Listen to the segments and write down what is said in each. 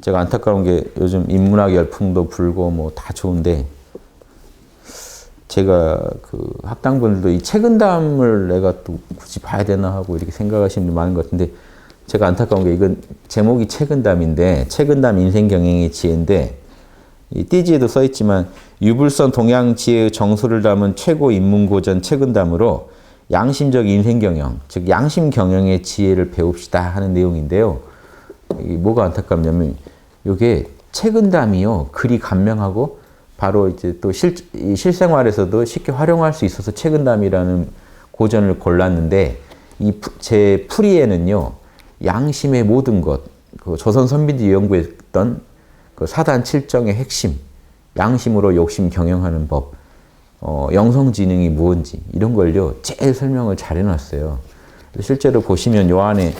제가 안타까운 게 요즘 인문학 열풍도 불고 뭐 다 좋은데 제가 그 학당분들도 이 책은담을 내가 또 굳이 봐야 되나 하고 이렇게 생각하시는 분이 많은 것 같은데 제가 안타까운 게 이건 제목이 책은담인데 책은담 인생 경영의 지혜인데 이 띠지에도 써 있지만 유불선 동양 지혜의 정수를 담은 최고 인문고전 책은담으로 양심적 인생 경영, 즉 양심 경영의 지혜를 배웁시다 하는 내용인데요. 이 뭐가 안타깝냐면 이게 책은담이요. 글이 간명하고 바로 이제 또 실, 이 실생활에서도 쉽게 활용할 수 있어서 책은담이라는 고전을 골랐는데 이 제 풀이에는요. 양심의 모든 것, 그 조선 선비들이 연구했던 그 사단 칠정의 핵심, 양심으로 욕심 경영하는 법, 어, 영성지능이 무엇인지 이런 걸요. 제일 설명을 잘 해놨어요. 실제로 보시면 요 안에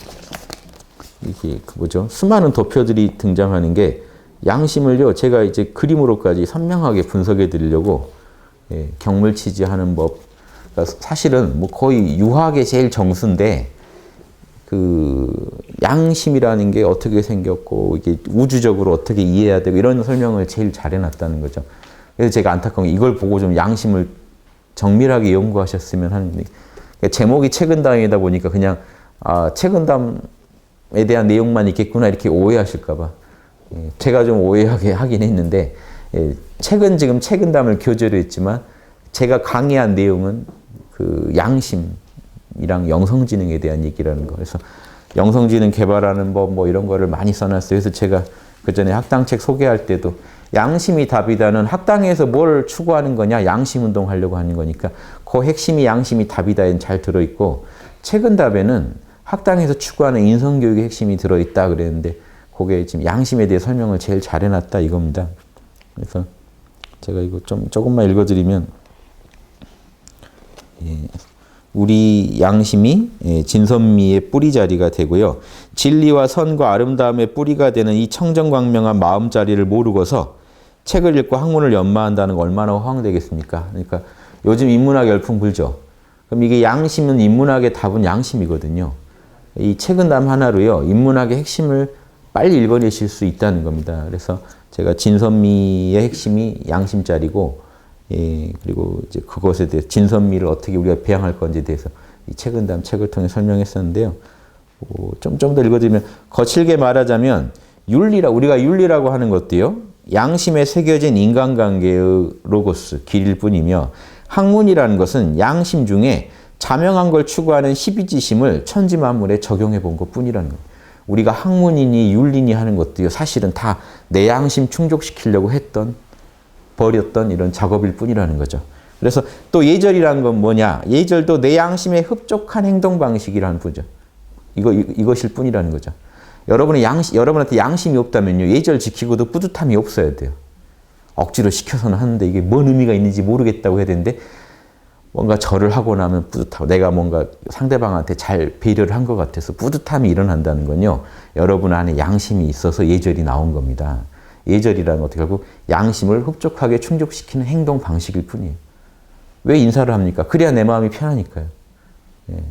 이게 그 뭐죠? 수많은 도표들이 등장하는 게 양심을요 제가 이제 그림으로까지 선명하게 분석해 드리려고 예, 경물치지하는 법. 그러니까 사실은 뭐 거의 유학의 제일 정수인데 그 양심이라는 게 어떻게 생겼고 이게 우주적으로 어떻게 이해해야 되고 이런 설명을 제일 잘 해 놨다는 거죠. 그래서 제가 안타까운 게 이걸 보고 좀 양심을 정밀하게 연구하셨으면 하는데 그러니까 제목이 책은담이다 보니까 그냥 아 책은담 에 대한 내용만 있겠구나 이렇게 오해하실까봐 예, 제가 좀 오해하게 하긴 했는데 예, 책은 지금 책은담을 교재로 했지만 제가 강의한 내용은 그 양심이랑 영성지능에 대한 얘기라는 거. 그래서 영성지능 개발하는 법 뭐 이런 거를 많이 써놨어요. 그래서 제가 그 전에 학당책 소개할 때도 양심이 답이다는 학당에서 뭘 추구하는 거냐? 양심 운동 하려고 하는 거니까 그 핵심이 양심이 답이다엔 잘 들어있고 책은 답에는 학당에서 추구하는 인성교육의 핵심이 들어있다 그랬는데 그게 지금 양심에 대해 설명을 제일 잘 해놨다 이겁니다. 그래서 제가 이거 좀 조금만 읽어드리면 예, 우리 양심이 예, 진선미의 뿌리 자리가 되고요. 진리와 선과 아름다움의 뿌리가 되는 이 청정광명한 마음 자리를 모르고서 책을 읽고 학문을 연마한다는 거 얼마나 허황되겠습니까? 그러니까 요즘 인문학 열풍 불죠. 그럼 이게 양심은 인문학의 답은 양심이거든요. 이 책은 남 하나로요. 인문학의 핵심을 빨리 읽어내실 수 있다는 겁니다. 그래서 제가 진선미의 핵심이 양심짜리고 예, 그리고 이제 그것에 대해 진선미를 어떻게 우리가 배양할 건지에 대해서 이 책은 다음 책을 통해 설명했었는데요. 좀 좀 더 읽어드리면 거칠게 말하자면 윤리라 우리가 윤리라고 하는 것도요. 양심에 새겨진 인간관계의 로고스 길일 뿐이며 학문이라는 것은 양심 중에 자명한 걸 추구하는 희비지심을 천지만물에 적용해 본 것 뿐이라는 겁니다. 우리가 학문이니 윤리니 하는 것도요. 사실은 다 내 양심 충족시키려고 했던 버렸던 이런 작업일 뿐이라는 거죠. 그래서 또 예절이라는 건 뭐냐? 예절도 내 양심에 흡족한 행동 방식이라는 거죠. 이거 이 것일 뿐이라는 거죠. 여러분의 양심 여러분한테 양심이 없다면요. 예절 지키고도 뿌듯함이 없어야 돼요. 억지로 시켜서는 하는데 이게 뭔 의미가 있는지 모르겠다고 해야 되는데 뭔가 절을 하고 나면 뿌듯하고 내가 뭔가 상대방한테 잘 배려를 한 것 같아서 뿌듯함이 일어난다는 건요. 여러분 안에 양심이 있어서 예절이 나온 겁니다. 예절이라는 것도 결국 양심을 흡족하게 충족시키는 행동 방식일 뿐이에요. 왜 인사를 합니까? 그래야 내 마음이 편하니까요. 예.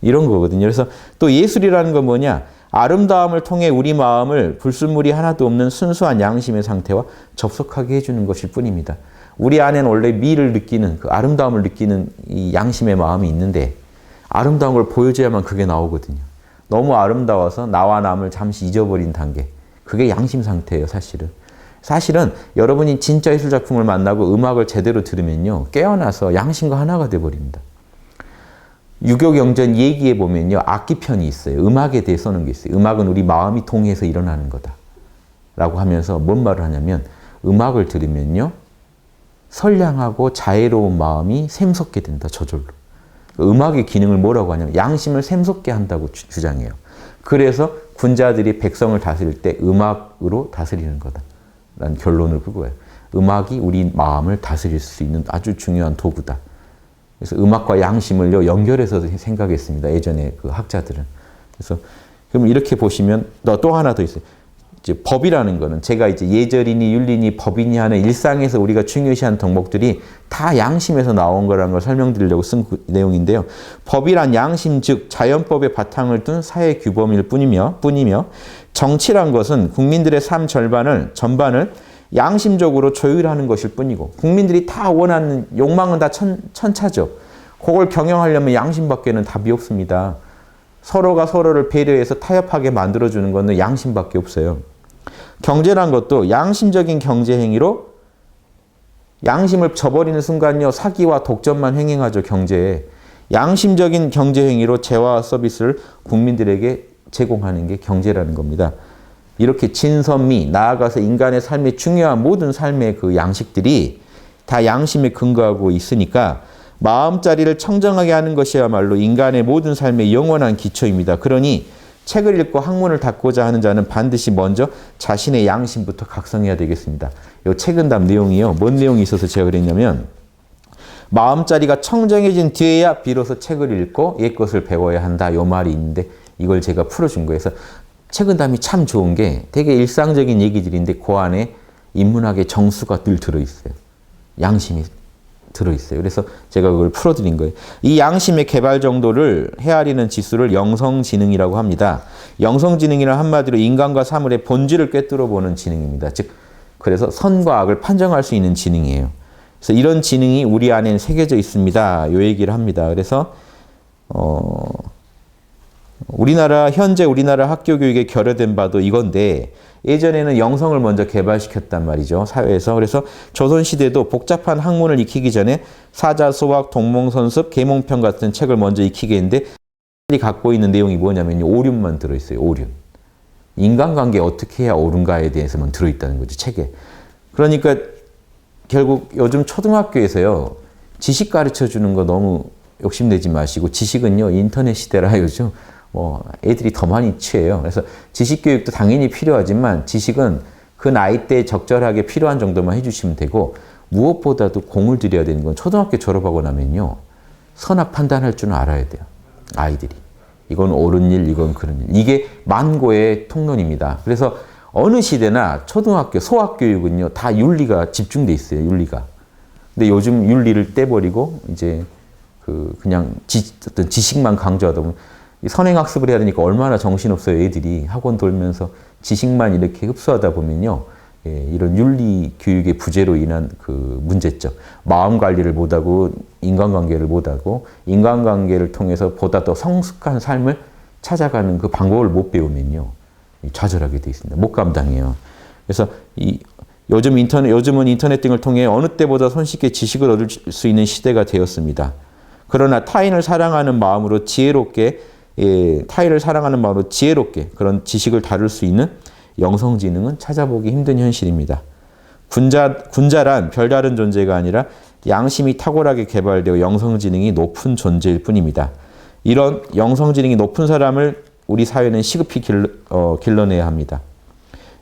이런 거거든요. 그래서 또 예술이라는 건 뭐냐? 아름다움을 통해 우리 마음을 불순물이 하나도 없는 순수한 양심의 상태와 접속하게 해주는 것일 뿐입니다. 우리 안에는 원래 미를 느끼는 그 아름다움을 느끼는 이 양심의 마음이 있는데 아름다운 걸 보여줘야만 그게 나오거든요. 너무 아름다워서 나와 남을 잠시 잊어버린 단계. 그게 양심 상태예요, 사실은. 사실은 여러분이 진짜 예술 작품을 만나고 음악을 제대로 들으면요. 깨어나서 양심과 하나가 돼 버립니다. 유교 경전 얘기해 보면요. 악기 편이 있어요. 음악에 대해 써놓은 게 있어요. 음악은 우리 마음이 통해서 일어나는 거다. 라고 하면서 뭔 말을 하냐면 음악을 들으면요. 선량하고 자애로운 마음이 샘솟게 된다. 저절로. 음악의 기능을 뭐라고 하냐면 양심을 샘솟게 한다고 주장해요. 그래서 군자들이 백성을 다스릴 때 음악으로 다스리는 거다. 라는 결론을 그거예요. 음악이 우리 마음을 다스릴 수 있는 아주 중요한 도구다. 그래서 음악과 양심을요, 연결해서 생각했습니다. 예전에 그 학자들은. 그래서, 그럼 이렇게 보시면, 또 하나 더 있어요. 이제 법이라는 거는 제가 이제 예절이니 윤리니 법이니 하는 일상에서 우리가 중요시한 덕목들이 다 양심에서 나온 거라는 걸 설명드리려고 쓴 그 내용인데요. 법이란 양심 즉 자연법의 바탕을 둔 사회 규범일 뿐이며 뿐이며 정치란 것은 국민들의 삶 절반을 전반을 양심적으로 조율하는 것일 뿐이고 국민들이 다 원하는 욕망은 다 천, 천차죠. 그걸 경영하려면 양심밖에는 답이 없습니다. 서로가 서로를 배려해서 타협하게 만들어주는 것은 양심밖에 없어요. 경제란 것도 양심적인 경제 행위로 양심을 저버리는 순간요 사기와 독점만 행행하죠 경제에 양심적인 경제 행위로 재화와 서비스를 국민들에게 제공하는 게 경제라는 겁니다. 이렇게 진선미 나아가서 인간의 삶의 중요한 모든 삶의 그 양식들이 다 양심에 근거하고 있으니까 마음자리를 청정하게 하는 것이야말로 인간의 모든 삶의 영원한 기초입니다. 그러니 책을 읽고 학문을 닫고자 하는 자는 반드시 먼저 자신의 양심부터 각성해야 되겠습니다. 이 책은담 내용이요. 뭔 내용이 있어서 제가 그랬냐면 마음자리가 청정해진 뒤에야 비로소 책을 읽고 옛 것을 배워야 한다. 요 말이 있는데 이걸 제가 풀어준 거예요. 그래서 책은담이 참 좋은 게 되게 일상적인 얘기들인데 그 안에 인문학의 정수가 늘 들어있어요. 양심이 들어있어요. 그래서 제가 그걸 풀어드린 거예요. 이 양심의 개발 정도를 헤아리는 지수를 영성지능이라고 합니다. 영성지능이란 한마디로 인간과 사물의 본질을 꿰뚫어 보는 지능입니다. 즉, 그래서 선과 악을 판정할 수 있는 지능이에요. 그래서 이런 지능이 우리 안에 새겨져 있습니다. 요 얘기를 합니다. 그래서 어, 우리나라 현재 우리나라 학교 교육에 결여된 바도 이건데 예전에는 영성을 먼저 개발시켰단 말이죠 사회에서. 그래서 조선 시대도 복잡한 학문을 익히기 전에 사자소학, 동몽선습, 계몽편 같은 책을 먼저 익히게 했는데 이 갖고 있는 내용이 뭐냐면 오륜만 들어 있어요 오륜. 인간관계 어떻게 해야 옳은가에 대해서만 들어 있다는 거죠 책에. 그러니까 결국 요즘 초등학교에서요 지식 가르쳐 주는 거 너무 욕심내지 마시고 지식은요 인터넷 시대라 요즘 뭐 애들이 더 많이 취해요. 그래서 지식 교육도 당연히 필요하지만 지식은 그 나이 때 적절하게 필요한 정도만 해주시면 되고 무엇보다도 공을 들여야 되는 건 초등학교 졸업하고 나면요 선악 판단할 줄은 알아야 돼요. 아이들이 이건 옳은 일, 이건 그런 일. 이게 만고의 통론입니다. 그래서 어느 시대나 초등학교, 소학 교육은요 다 윤리가 집중돼 있어요. 윤리가. 근데 요즘 윤리를 떼버리고 이제 그 그냥 지, 어떤 지식만 강조하다 보면 선행학습을 해야 되니까 얼마나 정신없어요, 애들이. 학원 돌면서 지식만 이렇게 흡수하다 보면요. 예, 이런 윤리 교육의 부재로 인한 그 문제점. 마음 관리를 못하고 인간관계를 못하고 인간관계를 통해서 보다 더 성숙한 삶을 찾아가는 그 방법을 못 배우면요. 좌절하게 돼 있습니다. 못 감당해요. 그래서 이 요즘 인터넷, 요즘은 인터넷 등을 통해 어느 때보다 손쉽게 지식을 얻을 수 있는 시대가 되었습니다. 그러나 타인을 사랑하는 마음으로 지혜롭게 예, 타인을 사랑하는 마음으로 지혜롭게 그런 지식을 다룰 수 있는 영성지능은 찾아보기 힘든 현실입니다. 군자, 군자란 별다른 존재가 아니라 양심이 탁월하게 개발되어 영성지능이 높은 존재일 뿐입니다. 이런 영성지능이 높은 사람을 우리 사회는 시급히 길러, 어, 길러내야 합니다.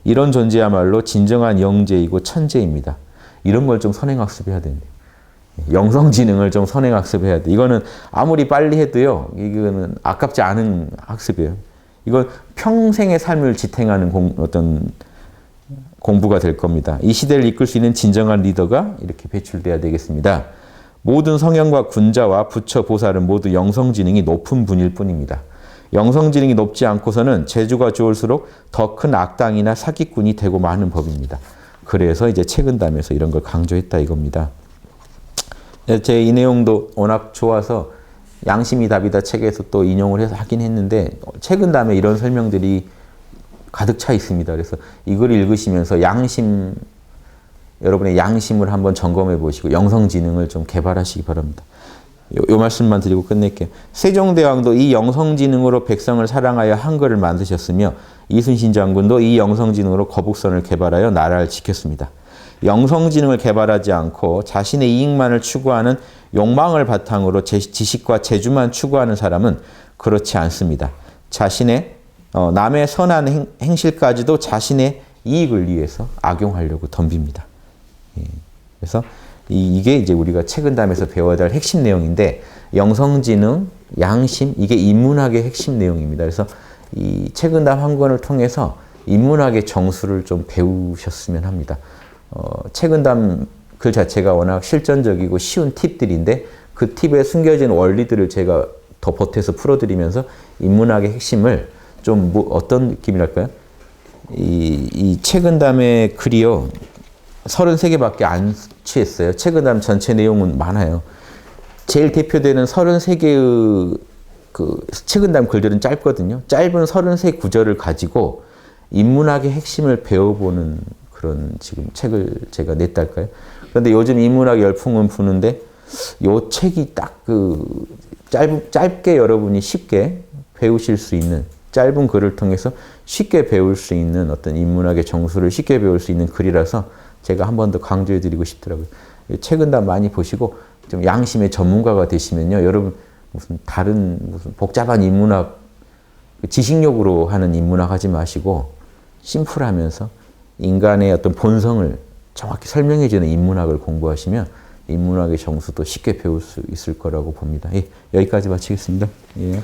이런 존재야말로 진정한 영재이고 천재입니다. 이런 걸 좀 선행학습해야 됩니다. 영성지능을 좀 선행학습해야 돼. 이거는 아무리 빨리 해도요, 이거는 아깝지 않은 학습이에요. 이건 평생의 삶을 지탱하는 공, 어떤 공부가 될 겁니다. 이 시대를 이끌 수 있는 진정한 리더가 이렇게 배출돼야 되겠습니다. 모든 성형과 군자와 부처, 보살은 모두 영성지능이 높은 분일 뿐입니다. 영성지능이 높지 않고서는 재주가 좋을수록 더 큰 악당이나 사기꾼이 되고 마는 법입니다. 그래서 이제 책은담에서 이런 걸 강조했다 이겁니다. 네, 제이 내용도 워낙 좋아서 양심이 답이다 책에서 또 인용을 해서 하긴 했는데 책은 다음에 이런 설명들이 가득 차 있습니다. 그래서 이 글을 읽으시면서 양심 여러분의 양심을 한번 점검해 보시고 영성지능을 좀 개발하시기 바랍니다. 요, 요 말씀만 드리고 끝낼게요. 세종대왕도 이 영성지능으로 백성을 사랑하여 한글을 만드셨으며 이순신 장군도 이 영성지능으로 거북선을 개발하여 나라를 지켰습니다. 영성지능을 개발하지 않고 자신의 이익만을 추구하는 욕망을 바탕으로 지식과 재주만 추구하는 사람은 그렇지 않습니다. 자신의 어, 남의 선한 행, 실까지도 자신의 이익을 위해서 악용하려고 덤빕니다. 예. 그래서 이, 게 이제 우리가 책은담에서 배워야 될 핵심 내용인데 영성지능, 양심 이게 인문학의 핵심 내용입니다. 그래서 이 책은담 한 권을 통해서 인문학의 정수를 좀 배우셨으면 합니다. 어, 책은담 글 자체가 워낙 실전적이고 쉬운 팁들인데 그 팁에 숨겨진 원리들을 제가 더 보태서 풀어드리면서 인문학의 핵심을 좀 뭐 어떤 느낌이랄까요? 이, 이 책은담의 글이요. 33개밖에 안 취했어요. 책은담 전체 내용은 많아요. 제일 대표되는 33개의 그 책은담 글들은 짧거든요. 짧은 33 구절을 가지고 인문학의 핵심을 배워보는 그런 지금 책을 제가 냈달까요? 그런데 요즘 인문학 열풍은 부는데 요 책이 딱그 짧, 짧게 여러분이 쉽게 배우실 수 있는 짧은 글을 통해서 쉽게 배울 수 있는 어떤 인문학의 정수를 쉽게 배울 수 있는 글이라서 제가 한 번 더 강조해 드리고 싶더라고요. 이 책은 다 많이 보시고 좀 양심의 전문가가 되시면요. 여러분 무슨 다른 무슨 복잡한 인문학 그 지식력으로 하는 인문학 하지 마시고 심플하면서 인간의 어떤 본성을 정확히 설명해 주는 인문학을 공부하시면 인문학의 정수도 쉽게 배울 수 있을 거라고 봅니다. 예, 여기까지 마치겠습니다. 예.